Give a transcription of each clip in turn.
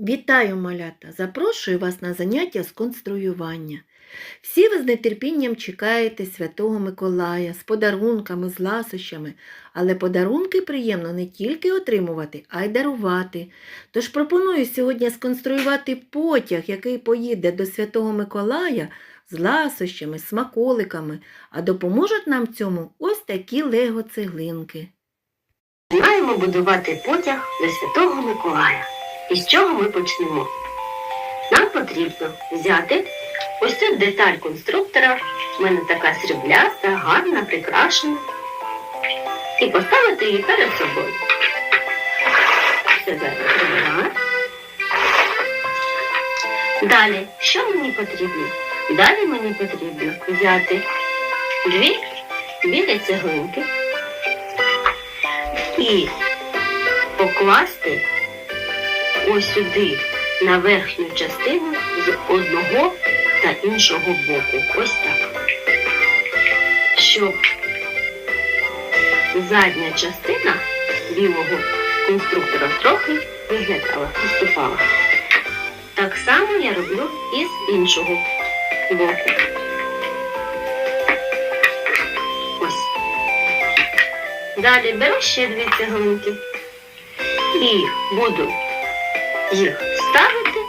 Вітаю, малята! Запрошую вас на заняття з конструювання. Всі ви з нетерпінням чекаєте Святого Миколая з подарунками, з ласощами, але подарунки приємно не тільки отримувати, а й дарувати. Тож пропоную сьогодні сконструювати потяг, який поїде до Святого Миколая з ласощами, смаколиками, а допоможуть нам цьому ось такі лего-цеглинки. Маємо будувати потяг до Святого Миколая. І з чого ми почнемо? Нам потрібно взяти ось цю деталь конструктора, в мене така срібляста, гарна, прикрашена, і поставити її перед собою. Все зараз. Далі, що мені потрібно? Далі мені потрібно взяти дві білі цеглинки і покласти ось сюди на верхню частину з одного та іншого боку. Ось так. Щоб задня частина білого конструктора трохи виглядала, виступала. Так само я роблю і з іншого боку. Ось. Далі беру ще дві цеглинки і буду їх ставити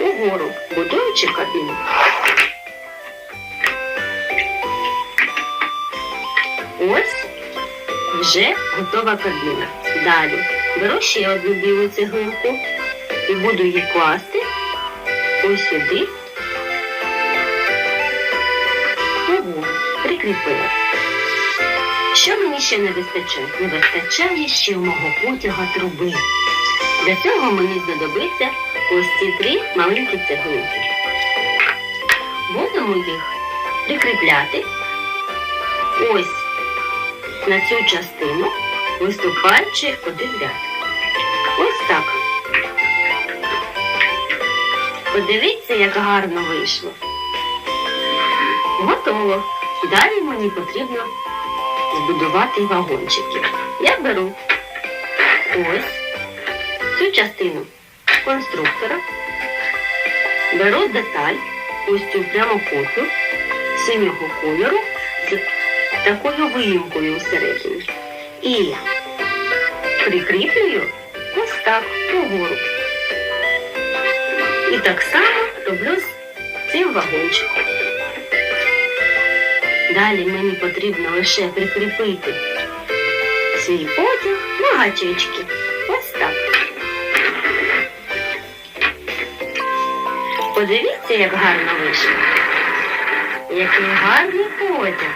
угору, будуючи кабіну. Ось вже готова кабіна. Далі беру ще одну білу цеглинку і буду її класти ось сюди. Угору. Прикріпила. Що мені ще не вистачає? Не вистачає ще мого потяга труби. Для цього мені знадобиться ось ці три маленькі цеглинки. Будемо їх прикріпляти ось на цю частину, виступаючи один ряд. Ось так. Подивіться, як гарно вийшло. Готово. Далі мені потрібно збудувати вагончики. Я беру ось цю частину конструктора, беру деталь, ось цю прямокутну синього кольору з такою виїмкою всередині. І прикріплюю ось так угору. І так само роблю з цим вагончиком. Далі мені потрібно лише прикріпити свій потяг на гачечки. Подивіться, як гарно вийшло. Який гарний потяг.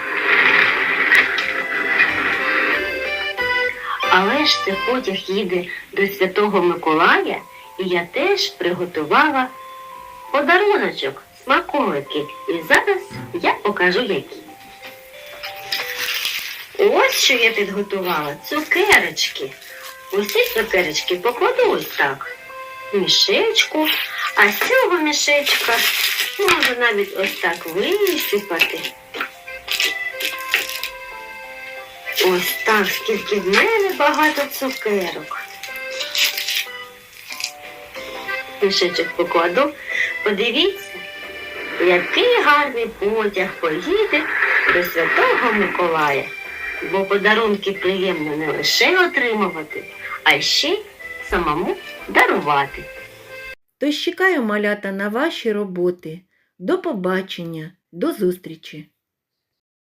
Але ж це потяг їде до Святого Миколая, і я теж приготувала подаруночок, смаколики. І зараз я покажу які. Ось що я підготувала. Цукерочки. Ці цукерочки покладу ось так. Мішечку. А з цього мішечка можу навіть ось так висипати. Ось так, скільки в мене багато цукерок. Мішечок покладу. Подивіться, який гарний потяг поїде до Святого Миколая. Бо подарунки приємно не лише отримувати, а ще самому дарувати. Тож чекаю малята на ваші роботи. До побачення, до зустрічі!